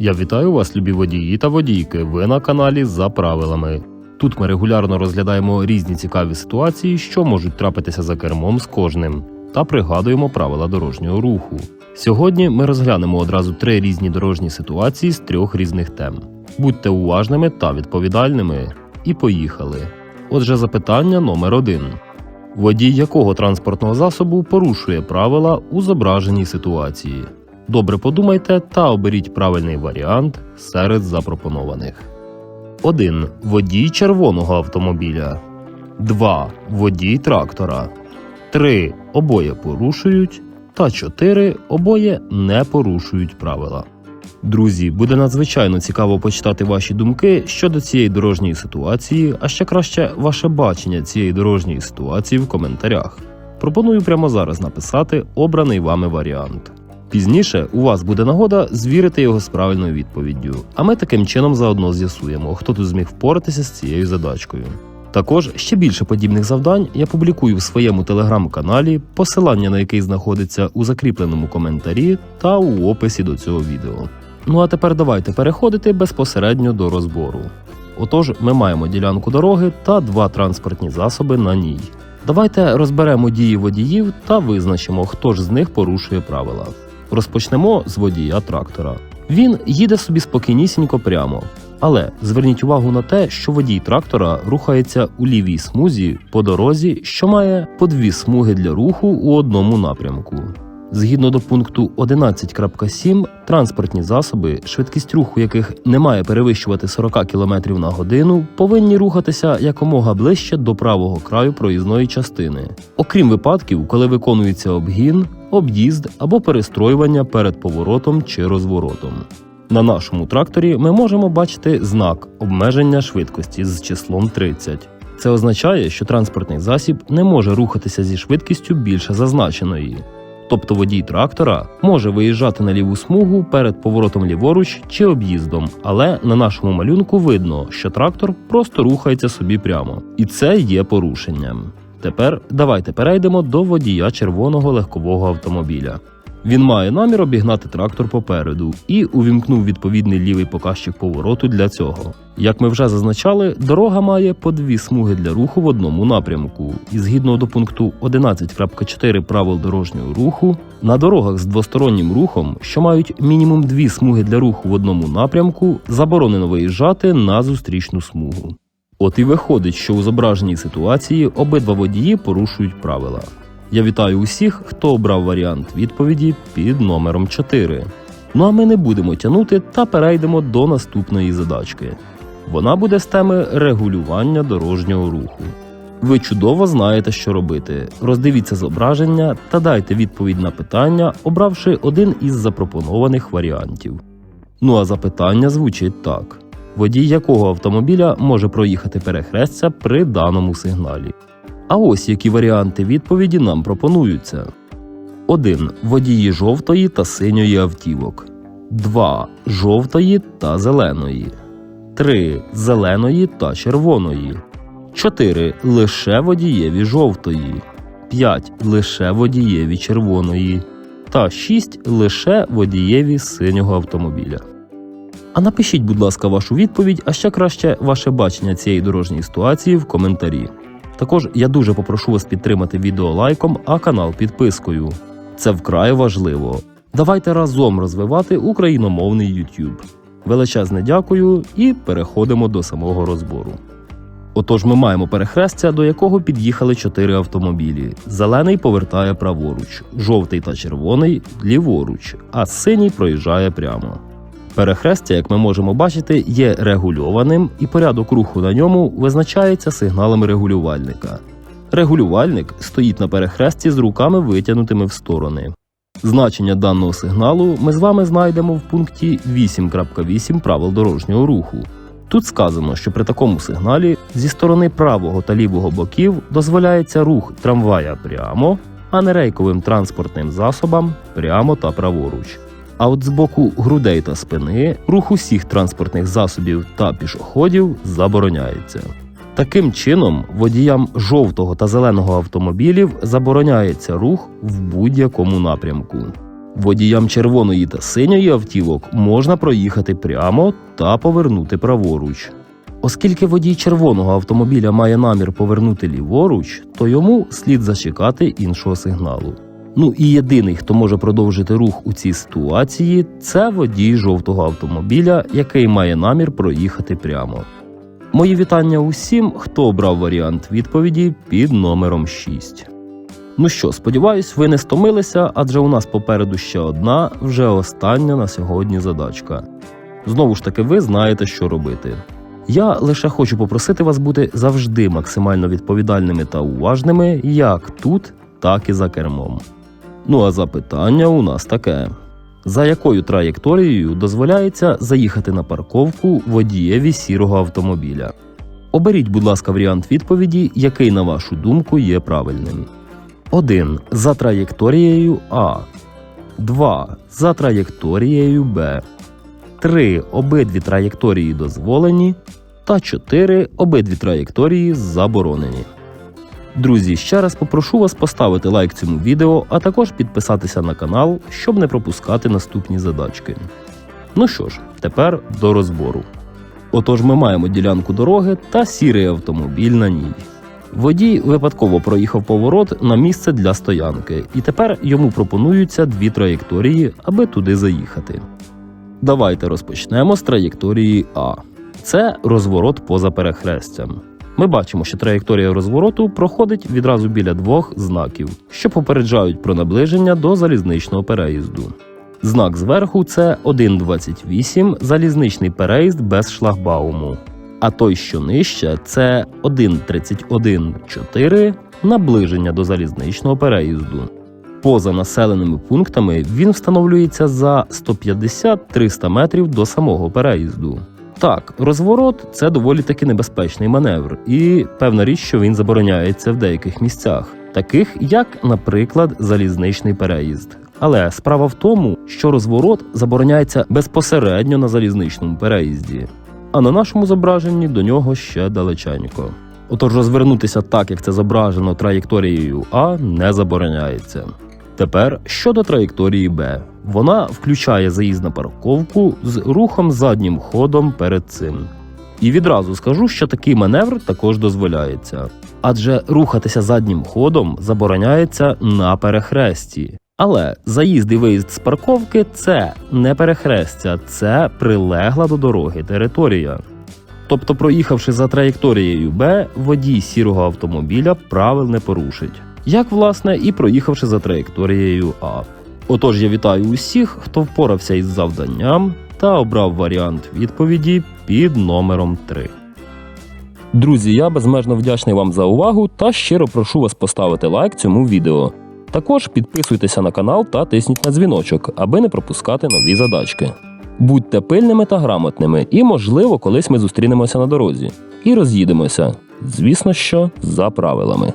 Я вітаю вас, любі водії та водійки. Ви на каналі за правилами. Тут ми регулярно розглядаємо різні цікаві ситуації, що можуть трапитися за кермом з кожним, та пригадуємо правила дорожнього руху. Сьогодні ми розглянемо одразу три різні дорожні ситуації з трьох різних тем. Будьте уважними та відповідальними. І поїхали. Отже, запитання номер один. Водій якого транспортного засобу порушує правила у зображеній ситуації? Добре подумайте та оберіть правильний варіант серед запропонованих. 1. Водій червоного автомобіля. 2. Водій трактора. 3. Обоє порушують. Та 4. Обоє не порушують правила. Друзі, буде надзвичайно цікаво почитати ваші думки щодо цієї дорожньої ситуації, а ще краще ваше бачення цієї дорожньої ситуації в коментарях. Пропоную прямо зараз написати обраний вами варіант. Пізніше у вас буде нагода звірити його з правильною відповіддю, а ми таким чином заодно з'ясуємо, хто тут зміг впоратися з цією задачкою. Також ще більше подібних завдань я публікую в своєму телеграм-каналі, посилання на який знаходиться у закріпленому коментарі та у описі до цього відео. Ну а тепер давайте переходити безпосередньо до розбору. Отож, ми маємо ділянку дороги та два транспортні засоби на ній. Давайте розберемо дії водіїв та визначимо, хто ж з них порушує правила. Розпочнемо з водія трактора. Він їде собі спокійнісінько прямо. Але зверніть увагу на те, що водій трактора рухається у лівій смузі по дорозі, що має по дві смуги для руху у одному напрямку. Згідно до пункту 11.7, транспортні засоби, швидкість руху яких не має перевищувати 40 км на годину, повинні рухатися якомога ближче до правого краю проїзної частини, окрім випадків, коли виконується обгін, об'їзд або перестроювання перед поворотом чи розворотом. На нашому тракторі ми можемо бачити знак обмеження швидкості з числом 30. Це означає, що транспортний засіб не може рухатися зі швидкістю більше зазначеної. Тобто водій трактора може виїжджати на ліву смугу перед поворотом ліворуч чи об'їздом, але на нашому малюнку видно, що трактор просто рухається собі прямо, і це є порушенням. Тепер давайте перейдемо до водія червоного легкового автомобіля. Він має намір обігнати трактор попереду і увімкнув відповідний лівий показчик повороту для цього. Як ми вже зазначали, дорога має по дві смуги для руху в одному напрямку, і згідно до пункту 11.4 правил дорожнього руху, на дорогах з двостороннім рухом, що мають мінімум дві смуги для руху в одному напрямку, заборонено виїжджати на зустрічну смугу. От і виходить, що у зображеній ситуації обидва водії порушують правила. Я вітаю усіх, хто обрав варіант відповіді під номером 4. Ну а ми не будемо тягнути та перейдемо до наступної задачки. Вона буде з теми регулювання дорожнього руху. Ви чудово знаєте, що робити. Роздивіться зображення та дайте відповідь на питання, обравши один із запропонованих варіантів. Ну а запитання звучить так: водій якого автомобіля може проїхати перехрестя при даному сигналі? А ось які варіанти відповіді нам пропонуються: 1. Водії жовтої та синьої автівок. 2. Жовтої та зеленої. 3. Зеленої та червоної. 4. Лише водієві жовтої. 5. Лише водієві червоної. Та 6. Лише водієві синього автомобіля. А напишіть, будь ласка, вашу відповідь, а ще краще ваше бачення цієї дорожньої ситуації в коментарі. Також я дуже попрошу вас підтримати відео лайком, а канал підпискою. Це вкрай важливо. Давайте разом розвивати україномовний YouTube. Величезне дякую і переходимо до самого розбору. Отож, ми маємо перехрестя, до якого під'їхали чотири автомобілі. Зелений повертає праворуч, жовтий та червоний ліворуч, а синій проїжджає прямо. Перехрестя, як ми можемо бачити, є регульованим, і порядок руху на ньому визначається сигналами регулювальника. Регулювальник стоїть на перехресті з руками витягнутими в сторони. Значення даного сигналу ми з вами знайдемо в пункті 8.8 правил дорожнього руху. Тут сказано, що при такому сигналі зі сторони правого та лівого боків дозволяється рух трамвая прямо, а не рейковим транспортним засобам прямо та праворуч. А от з боку грудей та спини рух усіх транспортних засобів та пішоходів забороняється. Таким чином, водіям жовтого та зеленого автомобілів забороняється рух в будь-якому напрямку. Водіям червоної та синьої автівок можна проїхати прямо та повернути праворуч. Оскільки водій червоного автомобіля має намір повернути ліворуч, то йому слід зачекати іншого сигналу. Ну і єдиний, хто може продовжити рух у цій ситуації, це водій жовтого автомобіля, який має намір проїхати прямо. Мої вітання усім, хто обрав варіант відповіді під номером 6. Ну що, сподіваюсь, ви не стомилися, адже у нас попереду ще одна, вже остання на сьогодні задачка. Знову ж таки, ви знаєте, що робити. Я лише хочу попросити вас бути завжди максимально відповідальними та уважними як тут, так і за кермом. Ну а запитання у нас таке: за якою траєкторією дозволяється заїхати на парковку водієві сірого автомобіля? Оберіть, будь ласка, варіант відповіді, який, на вашу думку, є правильним. 1. За траєкторією А. 2. За траєкторією Б. 3. Обидві траєкторії дозволені. Та 4. Обидві траєкторії заборонені. Друзі, ще раз попрошу вас поставити лайк цьому відео, а також підписатися на канал, щоб не пропускати наступні задачки. Ну що ж, тепер до розбору. Отож, ми маємо ділянку дороги та сірий автомобіль на ній. Водій випадково проїхав поворот на місце для стоянки, і тепер йому пропонуються дві траєкторії, аби туди заїхати. Давайте розпочнемо з траєкторії А. Це розворот поза перехрестям. Ми бачимо, що траєкторія розвороту проходить відразу біля двох знаків, що попереджають про наближення до залізничного переїзду. Знак зверху це 1.28 залізничний переїзд без шлагбауму. А той, що нижче, це 1.31.4 наближення до залізничного переїзду. Поза населеними пунктами він встановлюється за 150-300 метрів до самого переїзду. Так, розворот це доволі таки небезпечний маневр, і певна річ, що він забороняється в деяких місцях, таких як, наприклад, залізничний переїзд. Але справа в тому, що розворот забороняється безпосередньо на залізничному переїзді, а на нашому зображенні до нього ще далеченько. Отож розвернутися так, як це зображено траєкторією А, не забороняється. Тепер щодо траєкторії Б. Вона включає заїзд на парковку з рухом заднім ходом перед цим. І відразу скажу, що такий маневр також дозволяється, адже рухатися заднім ходом забороняється на перехресті. Але заїзд і виїзд з парковки це не перехрестя, це прилегла до дороги територія. Тобто, проїхавши за траєкторією Б, водій сірого автомобіля правил не порушить, як власне і проїхавши за траєкторією А. Отож, я вітаю усіх, хто впорався із завданням та обрав варіант відповіді під номером 3. Друзі, я безмежно вдячний вам за увагу та щиро прошу вас поставити лайк цьому відео. Також підписуйтеся на канал та тисніть на дзвіночок, аби не пропускати нові задачки. Будьте пильними та грамотними, і, можливо, колись ми зустрінемося на дорозі і роз'їдемося. Звісно, що за правилами.